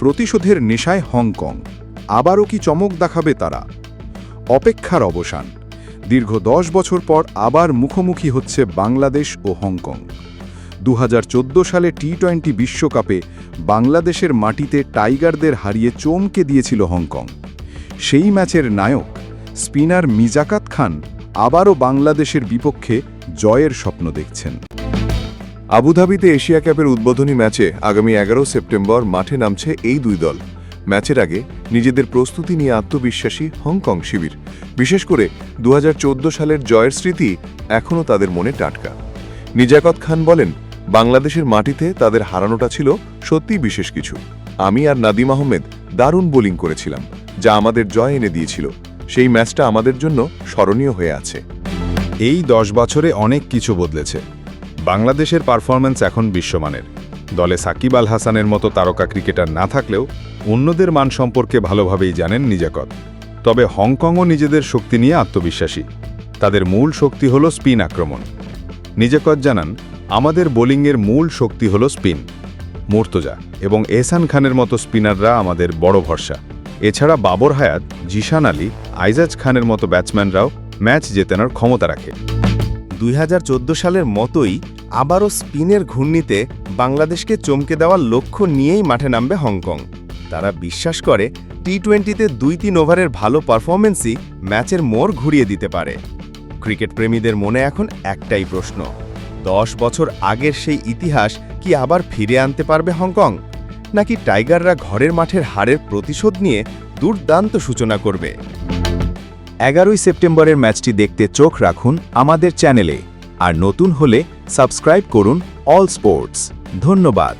প্রতিশোধের নেশায় হংকং। আবারও কি চমক দেখাবে তারা? অপেক্ষার অবসান। দীর্ঘ দশ বছর পর আবার মুখোমুখি হচ্ছে বাংলাদেশ ও হংকং। দু হাজার চোদ্দ সালে টি টোয়েন্টি বিশ্বকাপে বাংলাদেশের মাটিতে টাইগারদের হারিয়ে চমকে দিয়েছিল হংকং। সেই ম্যাচের নায়ক, স্পিনার মিজাকাত খান আবারও বাংলাদেশের বিপক্ষে জয়ের স্বপ্ন দেখছেন। আবুধাবিতে এশিয়া কাপের উদ্বোধনী ম্যাচে আগামী এগারো সেপ্টেম্বর মাঠে নামছে এই দুই দল। ম্যাচের আগে নিজেদের প্রস্তুতি নিয়ে আত্মবিশ্বাসী হংকং শিবির। বিশেষ করে দু হাজার চৌদ্দ সালের জয়ের স্মৃতি এখনও তাদের মনে টাটকা। নিজাকত খান বলেন, বাংলাদেশের মাটিতে তাদের হারানোটা ছিল সত্যিই বিশেষ কিছু। আমি আর নাদিম আহমেদ দারুণ বোলিং করেছিলাম, যা আমাদের জয় এনে দিয়েছিল। সেই ম্যাচটা আমাদের জন্য স্মরণীয় হয়ে আছে। এই দশ বছরে অনেক কিছু বদলেছে। বাংলাদেশের পারফরম্যান্স এখন বিশ্বমানের। দলে সাকিব আল হাসানের মতো তারকা ক্রিকেটার না থাকলেও অন্যদের মান সম্পর্কে ভালোভাবেই জানেন নিজাকত। তবে হংকংও নিজেদের শক্তি নিয়ে আত্মবিশ্বাসী। তাদের মূল শক্তি হল স্পিন আক্রমণ। নিজাকত জানান, আমাদের বোলিংয়ের মূল শক্তি হল স্পিন। মুর্তজা এবং এহসান খানের মতো স্পিনাররা আমাদের বড় ভরসা। এছাড়া বাবর হায়াত, জিশান আলী, আইজাজ খানের মতো ব্যাটসম্যানরাও ম্যাচ জেতানোর ক্ষমতা রাখে। দুই হাজার চোদ্দ সালের মতোই আবারও স্পিনের ঘূর্ণিতে বাংলাদেশকে চমকে দেওয়ার লক্ষ্য নিয়েই মাঠে নামবে হংকং। তারা বিশ্বাস করে টি টোয়েন্টিতে দুই তিন ওভারের ভালো পারফরমেন্সই ম্যাচের মোড় ঘুরিয়ে দিতে পারে। ক্রিকেট প্রেমীদের মনে এখন একটাই প্রশ্ন, দশ বছর আগের সেই ইতিহাস কি আবার ফিরে আনতে পারবে হংকং? নাকি টাইগাররা ঘরের মাঠের হারের প্রতিশোধ নিয়ে দুর্দান্ত সূচনা করবে? এগারোই সেপ্টেম্বরের ম্যাচটি দেখতে চোখ রাখুন আমাদের চ্যানেলে। আর নতুন হলে সাবস্ক্রাইব করুন অল স্পোর্টস। ধন্যবাদ।